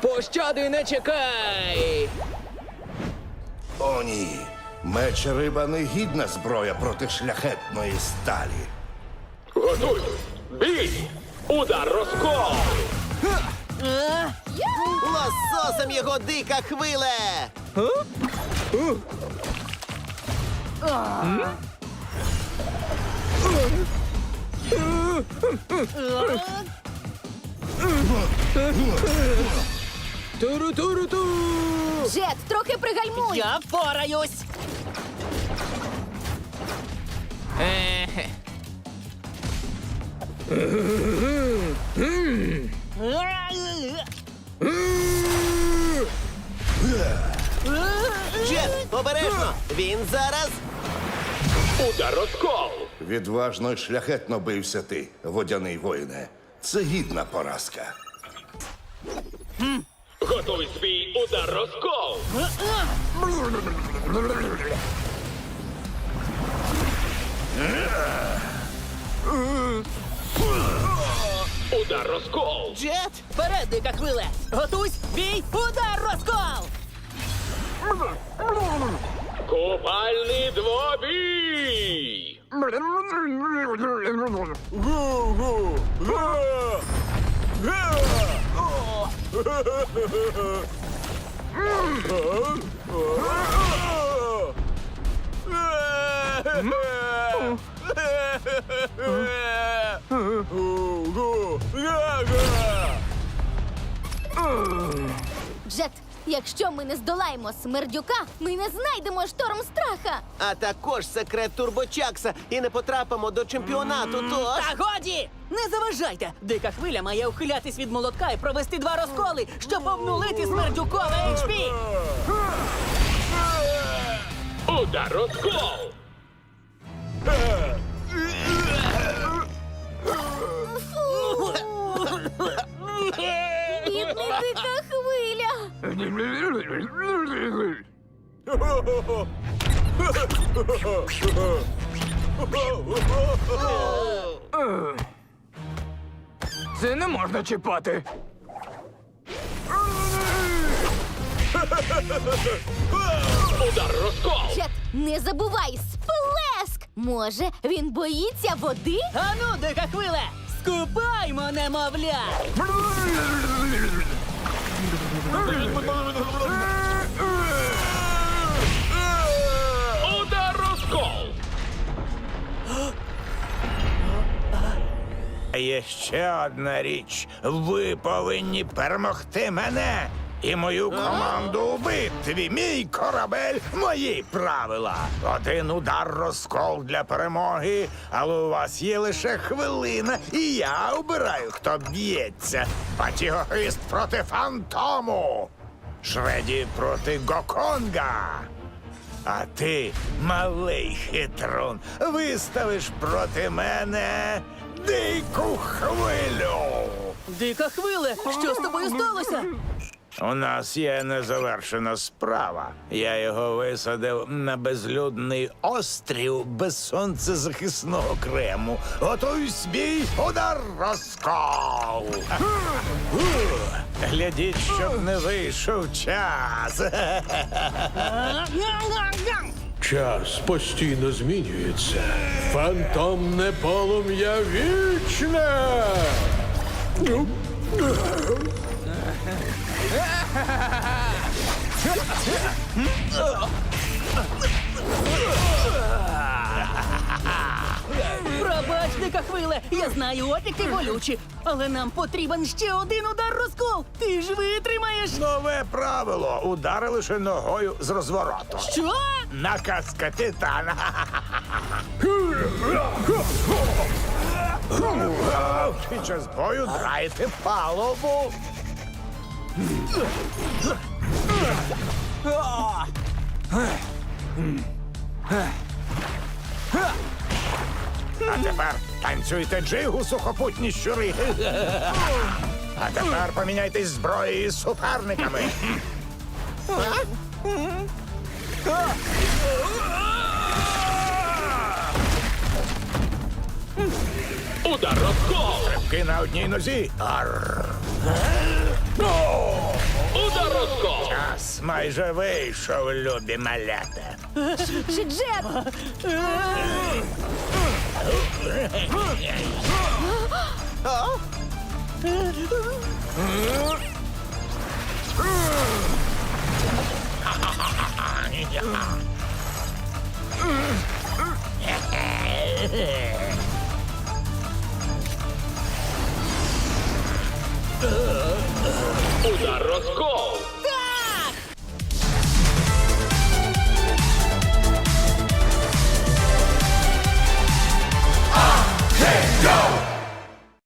Пощади не чекай! О, ні. Меч риба не гідна зброя проти шляхетної сталі. Готуй! Бій! Удар розкол! Лососем його дика хвиле! Туру-туру-ту! Джет, трохи пригальмуй! Я впораюсь! Джет, обережно! Він зараз. Удар розкол! Відважно й шляхетно бився ти, водяний воїне. Це гідна поразка. Готуй свій удар розкол! Удар розкол! Джет! Вперед, дика хвиле! Готуйсь! Бій! Удар розкол! Купальний двобій! Uh-huh. Джет, якщо ми не здолаємо смердюка, ми не знайдемо шторм страха. А також секрет турбочакса і не потрапимо до чемпіонату. Тож Та годі! Не заважайте! Дика хвиля має ухилятись від молотка і провести два розколи, щоб обнулити смердюкове HP! Удар розкол! Це не можна чіпати. Удар розкол! Джет, не забувай сплеск! Може, він боїться води? Ану, дика хвиле! Скупаймо, немовля! Є ще одна річ. Ви повинні перемогти мене і мою команду у битві. Мій корабель, мої правила. Один удар розкол для перемоги, але у вас є лише хвилина, і я обираю, хто б'ється. Батігохист проти фантому. Шреді проти Гоконга. А ти, малий хитрун, виставиш проти мене дику хвилю. Дика хвиле! Що з тобою сталося? У нас є незавершена справа. Я його висадив на безлюдний острів без сонцезахисного крему. Готуй бій, удар розкол. Глядіть, щоб не вийшов час. Час постійно змінюється. Фантомне полум'я вічне. Дика хвиле! Я знаю, опіки болючі, але нам потрібен ще один удар розкол! Ти ж витримаєш! Нове правило. Удари лише ногою з розвороту. Що? Наказ капітана. Під час бою драйте палубу. А тепер танцюйте джигу, сухопутні щури. А тепер поміняйтесь зброєю з суперниками. Удар розкол! Ки на одній нозі. Арр. О! час майже вийшов, любі малята. Джет? Yeah.